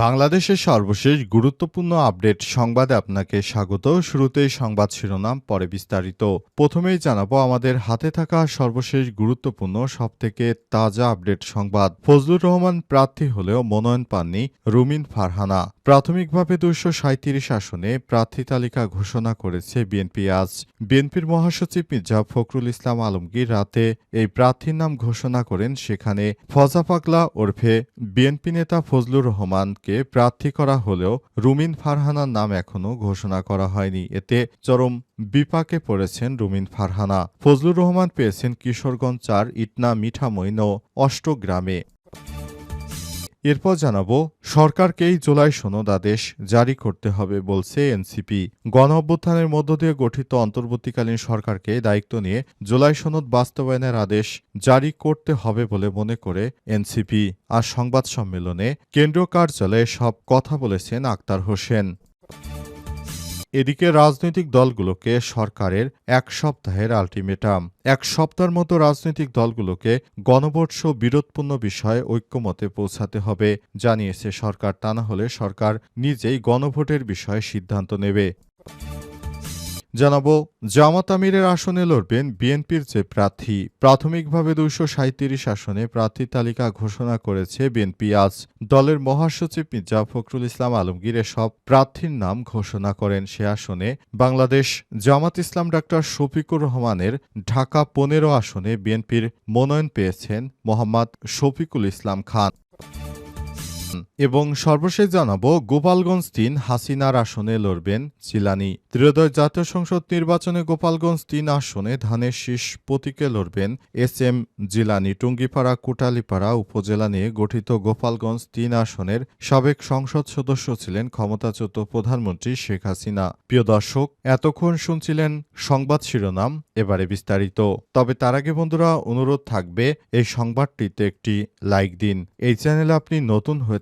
বাংলাদেশের সর্বশেষ গুরুত্বপূর্ণ আপডেট সংবাদে আপনাকে স্বাগত। শুরুতেই সংবাদ শিরোনাম, পরে বিস্তারিত। প্রথমেই জানাব, আমাদের হাতে থাকা সর্বশেষ গুরুত্বপূর্ণ, সবথেকে তাজা আপডেট সংবাদ। ফজলুর রহমান প্রার্থী হলেও মনোনয়ন পাননি রুমিন ফারহানা। প্রাথমিকভাবে দুশো সাঁত্রিশ আসনে প্রার্থী তালিকা ঘোষণা করেছে বিএনপি আজ। বিএনপির মহাসচিব মির্জা ফখরুল ইসলাম আলমগীর রাতে এই প্রার্থীর নাম ঘোষণা করেন। সেখানে ফজা পাগলা ওরফে বিএনপি নেতা ফজলুর রহমানকে প্রার্থী করা হলেও রুমিন ফারহানার নাম এখনও ঘোষণা করা হয়নি। এতে চরম বিপাকে পড়েছেন রুমিন ফারহানা। ফজলুর রহমান পেয়েছেন কিশোরগঞ্জ চার, ইটনা মিঠামইন ও অষ্টগ্রামে। এরপর জানাব, সরকারকেই জুলাই সনদ আদেশ জারি করতে হবে বলছে এনসিপি। গণ অভ্যুত্থানের মধ্য দিয়ে গঠিত অন্তর্বর্তীকালীন সরকারকে দায়িত্ব নিয়ে জুলাই সনদ বাস্তবায়নের আদেশ জারি করতে হবে বলে মনে করে এনসিপি। আর সংবাদ সম্মেলনে কেন্দ্রীয় কার্যালয়ে সব কথা বলেছেন আক্তার হোসেন। এদিকে রাজনৈতিক দলগুলোকে সরকারের এক সপ্তাহের আলটিমেটাম। এক সপ্তাহের মতো রাজনৈতিক দলগুলোকে গণবর্ষ বিরোধপূর্ণ বিষয়ে ঐক্যমতে পৌঁছাতে হবে, জানিয়েছে সরকার। তা না হলে সরকার নিজেই গণভোটের বিষয়ে সিদ্ধান্ত নেবে। জানাব, জামাত আমিরের আসনে লড়বেন বিএনপির যে প্রার্থী। প্রাথমিকভাবে দুইশো সাঁত্রিশ আসনে প্রার্থী তালিকা ঘোষণা করেছে বিএনপি। আজ দলের মহাসচিব মির্জা ফখরুল ইসলাম আলমগীর সব প্রার্থীর নাম ঘোষণা করেন। সে আসনে বাংলাদেশ জামাত ইসলাম ডাক্তার শফিকুর রহমানের ঢাকা পনেরো আসনে বিএনপির মনোনয়ন পেয়েছেন মোহাম্মদ শফিকুল ইসলাম খান। এবং সর্বশেষ জানাব, গোপালগঞ্জ তিন হাসিনার আসনে লড়বেন জিলানি ত্রয়োদশ জাতীয় সংসদ নির্বাচনে গোপালগঞ্জ তিন আসনে ধানের শীষ প্রতীকে লড়বেন এস এম জিলানি। টুঙ্গিপাড়া, কুটালিপাড়া উপজেলা নিয়ে গঠিত গোপালগঞ্জ তিন আসনের সাবেক সংসদ সদস্য ছিলেন ক্ষমতাচ্যুত প্রধানমন্ত্রী শেখ হাসিনা। প্রিয় দর্শক, এতক্ষণ শুনছিলেন সংবাদ শিরোনাম, এবারে বিস্তারিত। তবে তার আগে বন্ধুরা, অনুরোধ থাকবে, এই সংবাদটিতে একটি লাইক দিন। এই চ্যানেলে আপনি নতুন হয়ে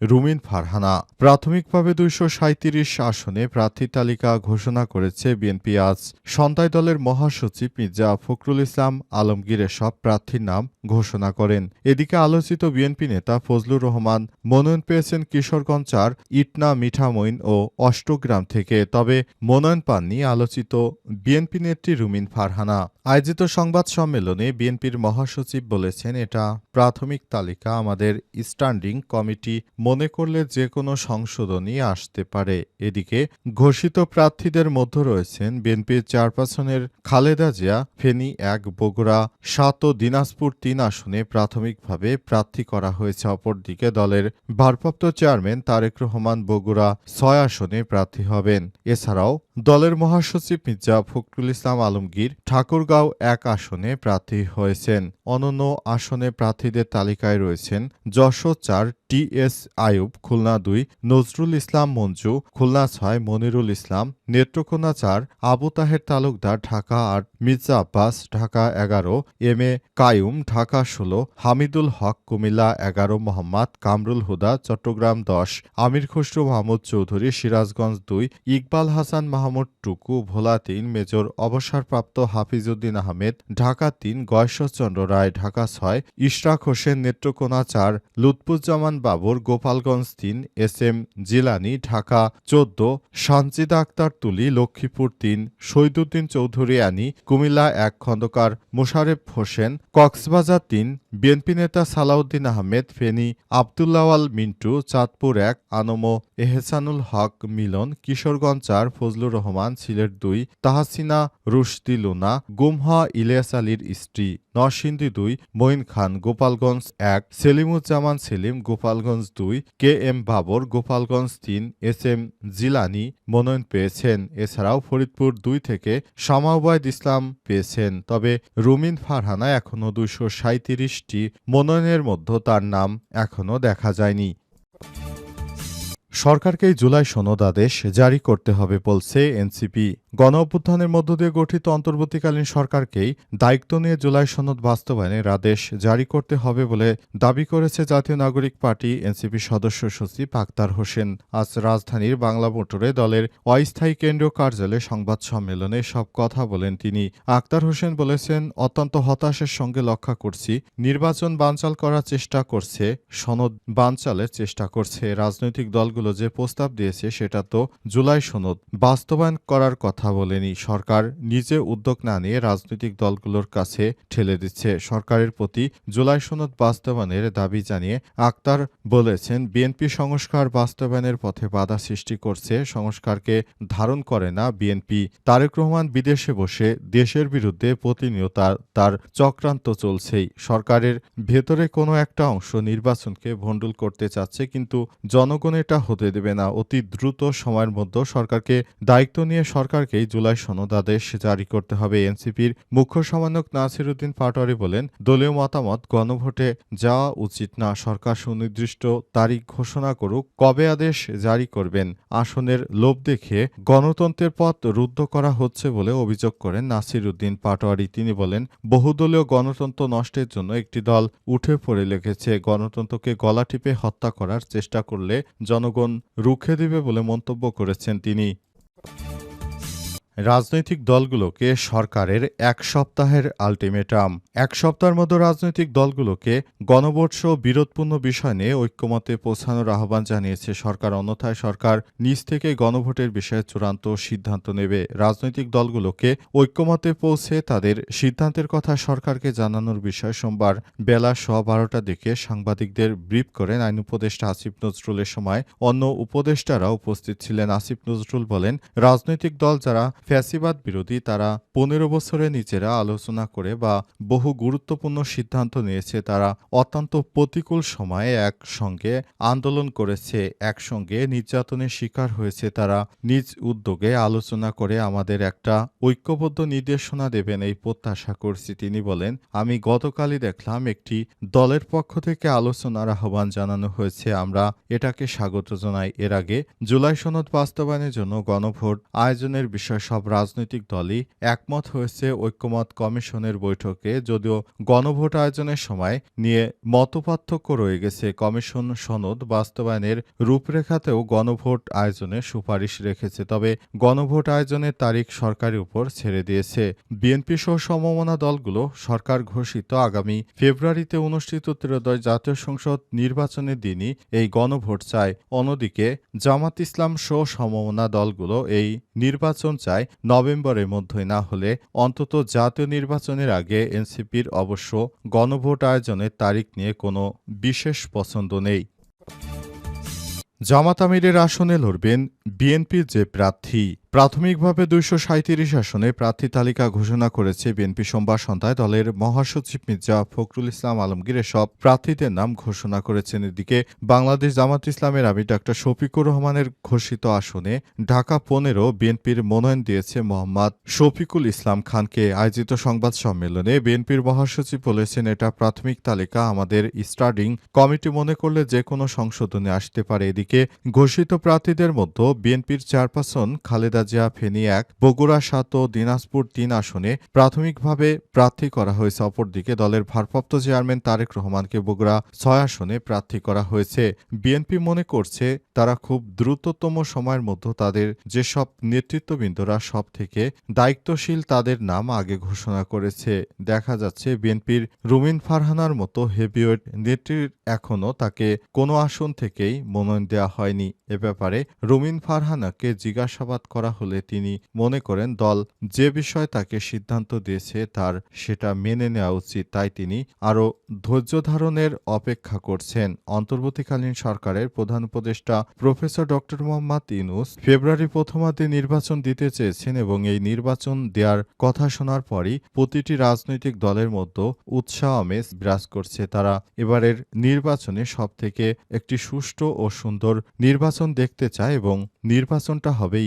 রুমিন ফারহানা। প্রাথমিকভাবে দুইশো সাঁত্রিশ আসনে প্রার্থী তালিকা ঘোষণা করেছে বিএনপি আজ। সন্তাই দলের মহাসচিব মির্জা ফখরুল ইসলাম আলমগীর সব প্রার্থীর নাম ঘোষণা করেন। এদিকে আলোচিত বিএনপি নেতা ফজলুর রহমান, মনোনয়ন পেয়েছেন কিশোরগঞ্জ চার, ইটনা, মিঠামইন ও অষ্টগ্রাম থেকে। তবে মনোনয়ন পাননি আলোচিত বিএনপি নেত্রী রুমিন ফারহানা। আয়োজিত সংবাদ সম্মেলনে বিএনপির মহাসচিব বলেছেন, এটা প্রাথমিক তালিকা। আমাদের স্ট্যান্ডিং কমিটি মনে করলে যে কোনো সংশোধনী আসতে পারে। এদিকে ঘোষিত প্রার্থীদের মধ্যে রয়েছেন বিএনপির চেয়ারপারসনের খালেদা জিয়া, ফেনী এক, বগুড়া সাত ও দিনাজপুর তিন আসনে প্রাথমিকভাবে প্রার্থী করা হয়েছে। অপরদিকে দলের ভারপ্রাপ্ত চেয়ারম্যান তারেক রহমান বগুড়া ছয় আসনে প্রার্থী হবেন। এছাড়াও দলের মহাসচিব মির্জা ফখরুল ইসলাম আলমগীর ঠাকুরগাঁও এক আসনে প্রার্থী হয়েছেন। অনন্য আসনে প্রার্থীদের তালিকায় রয়েছেন যশোর চার টি এস আয়ুব খুলনা দুই, নজরুল ইসলাম মঞ্জু, খুলনা ছয়, মনিরুল ইসলাম, নেত্রকোনা চার, আবু তাহের তালুকদার ঢাকা আট, মির্জা আব্বাস ঢাকা এগারো, এম এ কায়ুম ঢাকা ষোলো, হামিদুল হক কুমিল্লা এগারো, মোহাম্মদ কামরুল হুদা চট্টগ্রাম দশ, আমির খসরু মাহমুদ চৌধুরী সিরাজগঞ্জ দুই, ইকবাল হাসান মাহমুদ টুকু, ভোলা তিন, মেজর অবসরপ্রাপ্ত হাফিজউদ্দিন আহমেদ ঢাকা তিন গয়েশ্বরচন্দ্র রায় ঢাকা ছয়, ইশরাক হোসেন নেত্রকোনা চার, লুৎফুজ্জামান বাবর, গোপালগঞ্জ তিন, এস এম জিলানি, ঢাকা চোদ্দ সঞ্জিদা আক্তার তুলি, লক্ষ্মীপুর তিন, শহীদুদ্দিন চৌধুরী আনি, কুমিল্লা এক, খন্দকার মোশারেফ হোসেন, কক্সবাজার তিন, বিএনপি নেতা সালাউদ্দিন আহমেদ, ফেনী আবদুল্লাওয়াল মিন্টু, চাঁদপুর এক, আনমো এহসানুল হক মিলন, কিশোরগঞ্জ চার, ফজলুর রহমান সিলেট দুই, তাহাসিনা রুশদি লুনা, গুমহা ইলিয়াস আলীর স্ত্রী, নরসিংদী দুই, মঈন খান গোপালগঞ্জ এক, সেলিমুজ্জামান সেলিম গোপালগঞ্জ দুই, কে এম বাবর, গোপালগঞ্জ তিন, এস এম জিলানি মনোনয়ন পেয়েছেন। এছাড়াও ফরিদপুর দুই থেকে শামাউবায়দ ইসলাম পেয়েছেন। তবে রুমিন ফারহানা এখনও দুইশো সাঁত্রিশটি মনোনয়নের মধ্যে তার নাম এখনও দেখা যায়নি। সরকারকেই জুলাই সনদ আদেশ জারি করতে হবে বলছে এনসিপি। গণ অভ্যুত্থানের মধ্য দিয়ে গঠিত অন্তর্বর্তীকালীন সরকারকেই দায়িত্ব নিয়ে জুলাই সনদ বাস্তবায়নের আদেশ জারি করতে হবে বলে দাবি করেছে জাতীয় নাগরিক পার্টি এনসিপি সদস্য সচিব আক্তার হোসেন। আজ রাজধানীর বাংলা মোটরে দলের অস্থায়ী কেন্দ্রীয় কার্যালয়ে সংবাদ সম্মেলনে সব কথা বলেন তিনি। আক্তার হোসেন বলেছেন, অত্যন্ত হতাশের সঙ্গে লক্ষ্য করছি, নির্বাচন বানচাল করার চেষ্টা করছে, সনদ বানচালের চেষ্টা করছে। রাজনৈতিক দলগুলো যে প্রস্তাব দিয়েছে সেটা তো জুলাই সনদ। বাস্তবায়ন করার কথা বলেনি। সরকার নিজে উদ্যোগ না নিয়ে রাজনৈতিক দলগুলোর কাছে ঠেলে দিচ্ছে। সরকারের প্রতি জুলাই সনদ বাস্তবায়নের দাবি জানিয়ে আক্তার বলেছেন, বিএনপি সংস্কার বাস্তবায়নের পথে বাধা সৃষ্টি করছে, সংস্কারকে ধারণ করে না বিএনপি। তারেক রহমান বিদেশে বসে দেশের বিরুদ্ধে প্রতিনিয়ত তার চক্রান্ত চলছেই। সরকারের ভেতরে কোনো একটা অংশ নির্বাচনকে ভণ্ডুল করতে চাচ্ছে, কিন্তু জনগণ এটা হতে দেবে না। অতি দ্রুত সময়ের মধ্যে সরকারকে দায়িত্ব নিয়ে সরকারকেই জুলাই সনদ আদেশ জারি করতে হবে। এনসিপির মুখ্য সমন্বয়ক নাসির উদ্দিন পাটোয়ারি বলেন, দলীয় মতামত, গণভোটে যাওয়া উচিত না, সরকার সুনির্দিষ্ট তারিখ ঘোষণা করুক, কবে আদেশ জারি করবেন, আসনের লোভ দেখে গণতন্ত্রের পথ রুদ্ধ করা হচ্ছে বলে অভিযোগ করেন নাসির উদ্দিন পাটোয়ারি। তিনি বলেন, বহুদলীয় গণতন্ত্র নষ্টের জন্য একটি দল উঠে পড়ে লেগেছে। গণতন্ত্রকে গলা টিপে হত্যা করার চেষ্টা করলে জনগণ রুখে দেবে বলে মন্তব্য করেছেন তিনি। রাজনৈতিক দলগুলোকে সরকারের এক সপ্তাহের আলটিমেটাম। এক সপ্তাহের মধ্যে রাজনৈতিক দলগুলোকে সহ বিরোধপূর্ণ বিষয় নিয়ে ঐক্যমতে পৌঁছানোর আহ্বান জানিয়েছে সরকার, অন্যথায় সরকার নিজ থেকে গণভোটের বিষয়ে চূড়ান্ত সিদ্ধান্ত নেবে। রাজনৈতিক দলগুলোকে ঐক্যমতে পৌঁছে তাদের সিদ্ধান্তের কথা সরকারকে জানানোর বিষয়ে সোমবার বেলা স বারোটার দিকে সাংবাদিকদের ব্রিফ করেন আইন উপদেষ্টা আসিফ নজরুলের সময়। অন্য উপদেষ্টারা উপস্থিত ছিলেন। আসিফ নজরুল বলেন, রাজনৈতিক দল যারা ফ্যাসিবাদ বিরোধী তারা পনেরো বছরে নিজেরা আলোচনা করে বা বহু গুরুত্বপূর্ণ সিদ্ধান্ত নিয়েছে, তারা অত্যন্ত প্রতিকূল সময়ে একসঙ্গে আন্দোলন করেছে, একসঙ্গে নির্যাতনের শিকার হয়েছে। তারা নিজ উদ্যোগে আলোচনা করে আমাদের একটা ঐক্যবদ্ধ নির্দেশনা দেবেন এই প্রত্যাশা করছি। তিনি বলেন, আমি গতকালই দেখলাম একটি দলের পক্ষ থেকে আলোচনার আহ্বান জানানো হয়েছে। আমরা এটাকে স্বাগত জানাই। এর আগে জুলাই সনদ বাস্তবায়নের জন্য গণভোট আয়োজনের বিষয়ে সব রাজনৈতিক দলই একমত হয়েছে ঐক্যমত কমিশনের বৈঠকে, যদিও গণভোট আয়োজনের সময় নিয়ে মতপার্থক্য রয়ে গেছে। কমিশন সনদ বাস্তবায়নের রূপরেখাতেও গণভোট আয়োজনের সুপারিশ রেখেছে, তবে গণভোট আয়োজনের তারিখ সরকারের উপর ছেড়ে দিয়েছে। বিএনপি সহ সমমনা দলগুলো সরকার ঘোষিত আগামী ফেব্রুয়ারিতে অনুষ্ঠিত ত্রয়োদশ জাতীয় সংসদ নির্বাচনের দিনই এই গণভোট চায়। অন্যদিকে জামাত ইসলাম সহ সমমনা দলগুলো এই নির্বাচন চায় নভেম্বরের মধ্যে না হলে অন্তত জাতীয় নির্বাচনের আগে এনসিপির অবশ্য গণভোট আয়োজনের তারিখ নিয়ে কোনো বিশেষ পছন্দ নেই। জামাত আমিরের আসনে লড়বেন বিএনপির যে প্রার্থী প্রাথমিকভাবে দুইশো সাঁত্রিশ আসনে প্রার্থী তালিকা ঘোষণা করেছে বিএনপি সোমবার সন্ধ্যায় দলের মহাসচিব মির্জা ফখরুল ইসলাম আলমগীর। সব প্রার্থীদের নাম ঘোষণা করেছেন। এদিকে বাংলাদেশ জামাত ইসলামের আমি ডাক্তার শফিকুর রহমানের ঘোষিত আসনে ঢাকা পনেরো বিএনপির মনোনয়ন দিয়েছে মোহাম্মদ শফিকুল ইসলাম খানকে। আয়োজিত সংবাদ সম্মেলনে বিএনপির মহাসচিব বলেছেন, এটা প্রাথমিক তালিকা। আমাদের স্টার্ডিং কমিটি মনে করলে যে কোনো সংশোধনে আসতে পারে। এদিকে ঘোষিত প্রার্থীদের মধ্যে বিএনপির চেয়ারপারসন খালেদা জিয়া ফেনী এক, বগুড়া সাত ও দিনাজপুর তিন আসনে প্রাথমিকভাবে প্রার্থী করা হয়েছে। অপরদিকে দলের ভারপ্রাপ্ত চেয়ারম্যান তারেক রহমানকে বগুড়া ছয় আসনে প্রার্থী করা হয়েছে। বিএনপি মনে করছে তারা খুব দ্রুততম সময়ের মধ্যে তাদের যেসব নেতৃত্ববৃন্দরা সব থেকে দায়িত্বশীল তাদের নাম আগে ঘোষণা করেছে। দেখা যাচ্ছে বিএনপির রুমিন ফারহানার মতো হেভিওয়েট নেত্রীর এখনও তাকে কোনো আসন থেকেই মনোনয়ন দেওয়া হয়নি। এ ব্যাপারে রুমিন ফারহানাকে জিজ্ঞাসাবাদ করা হলে তিনি মনে করেন, দল যে বিষয়ে তাকে সিদ্ধান্ত দিয়েছে তার সেটা মেনে নেওয়া উচিত। তাই তিনি আরও, ধৈর্য ধারণের অপেক্ষা করছেন। অন্তর্বর্তীকালীন সরকারের প্রধান উপদেষ্টা প্রফেসর ডক্টর মোহাম্মদ ইনুস ফেব্রুয়ারি প্রথমার্ধে নির্বাচন দিতে চেয়েছেন এবং এই নির্বাচন দেওয়ার কথা শোনার পরই প্রতিটি রাজনৈতিক দলের মধ্যে উৎসাহ আমেজ বিরাজ করছে। তারা এবারের নির্বাচনে সবথেকে একটি সুষ্ঠু ও সুন্দর নির্বাচন দেখতে চায় এবং নির্বাচনটা হবে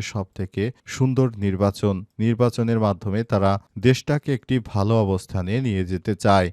ইতিহাসের সবথেকে সুন্দর নির্বাচন। নির্বাচনের মাধ্যমে তারা দেশটাকে একটি ভালো অবস্থানে নিয়ে যেতে চায়।